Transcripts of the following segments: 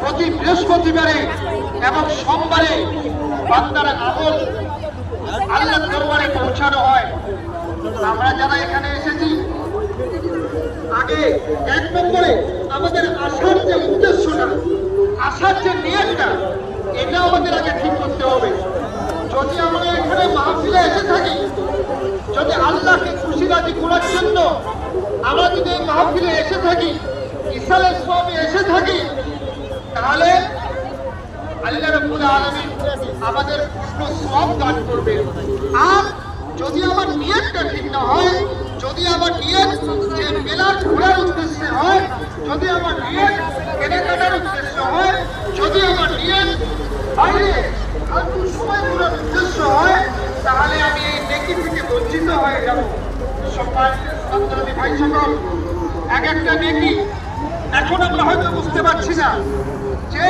প্রতি বৃহস্পতিবারে এবং সোমবারে বান্দার আমল আল্লাহ দরবারে পৌঁছানো হয়। আমরা যারা এখানে এসেছি, আগে এক নম্বরে আমাদের আসার যে উদ্দেশ্যটা, আসার যে নিয়তটা, এটা আমাদের আগে ঠিক করতে হবে। যদি আমরা এখানে মাহফিলে এসে থাকি, যদি আল্লাহকে খুশি রাজি করার জন্য আমরা যদি এই মাহফিলে এসে থাকি ইসাল ইসলামে এসে থাকি তাহলে আল্লাহ রব্বুল আলামিন আমাদের পূর্ণ সব দান করবে আর যদি আমার নিয়তটা ঠিক না হয়, যদি আমার নিয়ত যে মেলা ঘোরার উদ্দেশ্যে হয়, যদি আমার নিয়ত কেনাকাটার উদ্দেশ্য হয়, যদি আমার নিয়ত বাইরে সময় ঘোরার উদ্দেশ্য হয়, তাহলে আমি এই নেকি থেকে বঞ্চিত হয়ে যাব। সম্মানিত ছাত্রছাত্রী ভাই সকল এক একটা নেকি এখন আমরা হয়তো বুঝতে পারছি না যে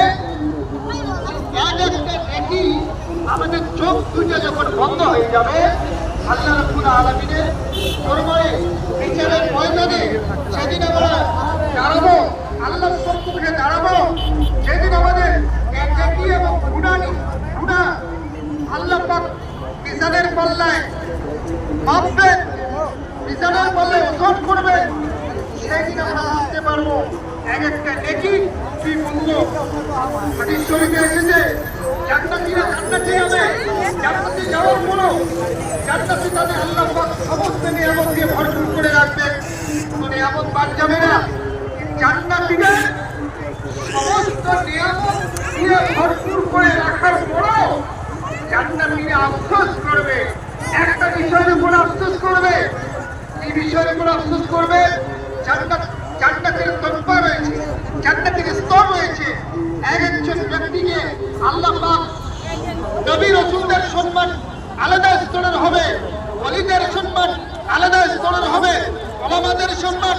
আমাদের চোখ দুইটা যখন বন্ধ হয়ে যাবে, আল্লাহ রাব্বুল বিচারের ময়দানে সেদিন দাঁড়াবো আল্লাহ দাঁড়াবো। সেদিন আমাদের এক এবং আল্লাহ ওজন করবেন সেদিন আমরা বুঝতে পারব নেকি কি মূল্য হাদিস শরীফে এসেছে। জান্নাতীরা জান্নাতে যাবে জান্নাতে যাওয়ার পরও জান্নাতে তাদের আল্লাহ সমস্ত নিয়ামত দিয়ে ভরপুর করে রাখবেন কোনো নিয়ামত বাদ যাবে না। জান্নাতীরা সমস্ত নিয়ামত দিয়ে ভরপুর করে রাখার পরও জান্নাতীরা আফসোস করবে। একটা বিষয়ের উপর আফসোস করবে, এই বিষয়ের উপর আফসোস করবে। জান্নাত জান্নাতের তরফা রয়েছে, জান্নাতের স্তর রয়েছে। এক একজন ব্যক্তিকে আল্লাহ পাক নবী রসুলদের সম্মান আলাদা স্তরের হবে অলিদের সম্মান আলাদা স্তরের হবে, ওলামাদের সম্মান